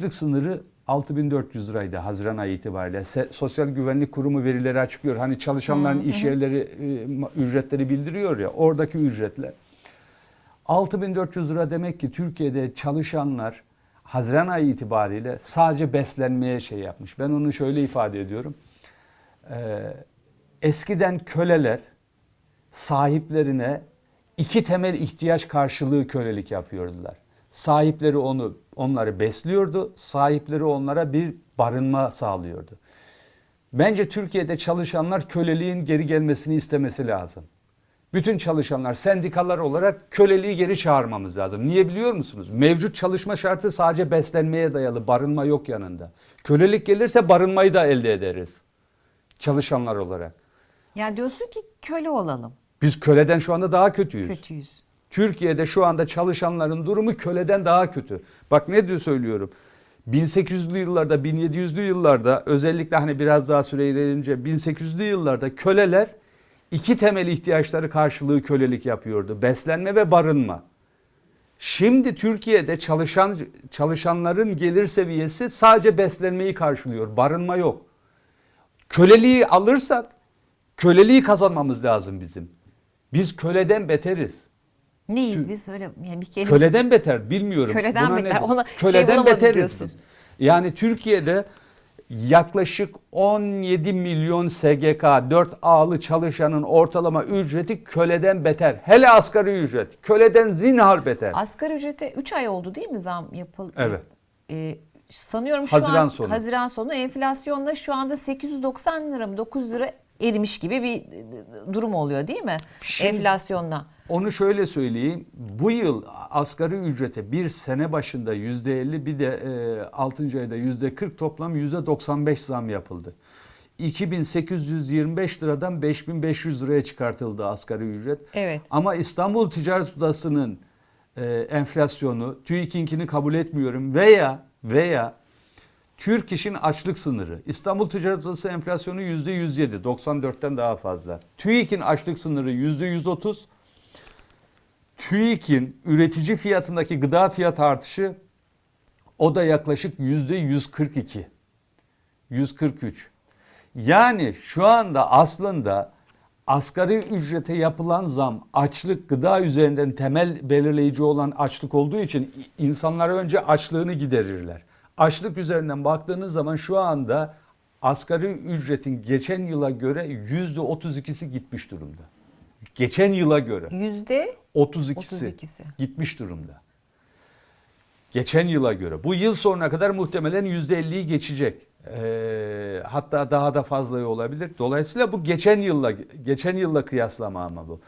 açlık sınırı 6400 liraydı Haziran ayı itibariyle. Se- Sosyal Güvenlik Kurumu verileri açıklıyor. Hani çalışanların iş yerleri e, ücretleri bildiriyor ya oradaki ücretler. 6400 lira demek ki Türkiye'de çalışanlar Haziran ayı itibariyle sadece beslenmeye şey yapmış. Ben onu şöyle ifade ediyorum. Ee, eskiden köleler sahiplerine iki temel ihtiyaç karşılığı kölelik yapıyordular. Sahipleri onu onları besliyordu, sahipleri onlara bir barınma sağlıyordu. Bence Türkiye'de çalışanlar köleliğin geri gelmesini istemesi lazım. Bütün çalışanlar sendikalar olarak köleliği geri çağırmamız lazım. Niye biliyor musunuz? Mevcut çalışma şartı sadece beslenmeye dayalı, barınma yok yanında. Kölelik gelirse barınmayı da elde ederiz. Çalışanlar olarak. Yani diyorsun ki köle olalım. Biz köleden şu anda daha kötüyüz. Kötüyüz. Türkiye'de şu anda çalışanların durumu köleden daha kötü. Bak ne diyor söylüyorum. 1800'lü yıllarda, 1700'lü yıllarda özellikle hani biraz daha süre ilerleyince 1800'lü yıllarda köleler iki temel ihtiyaçları karşılığı kölelik yapıyordu. Beslenme ve barınma. Şimdi Türkiye'de çalışan çalışanların gelir seviyesi sadece beslenmeyi karşılıyor. Barınma yok. Köleliği alırsak köleliği kazanmamız lazım bizim. Biz köleden beteriz. Neyiz biz öyle yani bir kelime. Köleden beter bilmiyorum. Köleden Buna beter, ona şey Köleden bulamadım beteriz diyorsun. biz. Yani Türkiye'de yaklaşık 17 milyon SGK 4 A'lı çalışanın ortalama ücreti köleden beter. Hele asgari ücret. Köleden zinhar beter. Asgari ücrete 3 ay oldu değil mi zam yapıldı? Evet. Ee, sanıyorum şu Haziran an sonu. Haziran sonu enflasyonda şu anda 890 lira mı 9 lira erimiş gibi bir durum oluyor değil mi? Şimdi- Enflasyonla. Onu şöyle söyleyeyim. Bu yıl asgari ücrete bir sene başında yüzde 50 bir de e, 6. ayda yüzde 40 toplam yüzde 95 zam yapıldı. 2825 liradan 5500 liraya çıkartıldı asgari ücret. Evet. Ama İstanbul Ticaret Odası'nın e, enflasyonu, TÜİK'inkini kabul etmiyorum veya veya Türk İş'in açlık sınırı. İstanbul Ticaret Odası enflasyonu yüzde 107, 94'ten daha fazla. TÜİK'in açlık sınırı yüzde 130. TÜİK'in üretici fiyatındaki gıda fiyat artışı o da yaklaşık yüzde 142. 143. Yani şu anda aslında asgari ücrete yapılan zam açlık gıda üzerinden temel belirleyici olan açlık olduğu için insanlar önce açlığını giderirler. Açlık üzerinden baktığınız zaman şu anda asgari ücretin geçen yıla göre yüzde 32'si gitmiş durumda. Geçen yıla göre. Yüzde 32'si, 32'si. gitmiş durumda. Geçen yıla göre. Bu yıl sonuna kadar muhtemelen %50'yi geçecek. Ee, hatta daha da fazla olabilir. Dolayısıyla bu geçen yılla geçen yılla kıyaslama ama bu.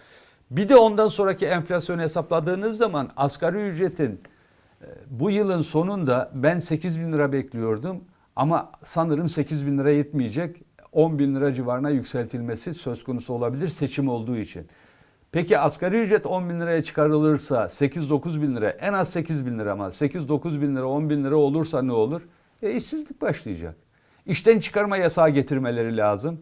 Bir de ondan sonraki enflasyonu hesapladığınız zaman asgari ücretin e, bu yılın sonunda ben 8 bin lira bekliyordum ama sanırım 8 bin lira yetmeyecek. 10 bin lira civarına yükseltilmesi söz konusu olabilir seçim olduğu için. Peki asgari ücret 10 bin liraya çıkarılırsa 8-9 bin lira en az 8 bin lira ama 8-9 bin lira 10 bin lira olursa ne olur? E işsizlik başlayacak. İşten çıkarma yasağı getirmeleri lazım.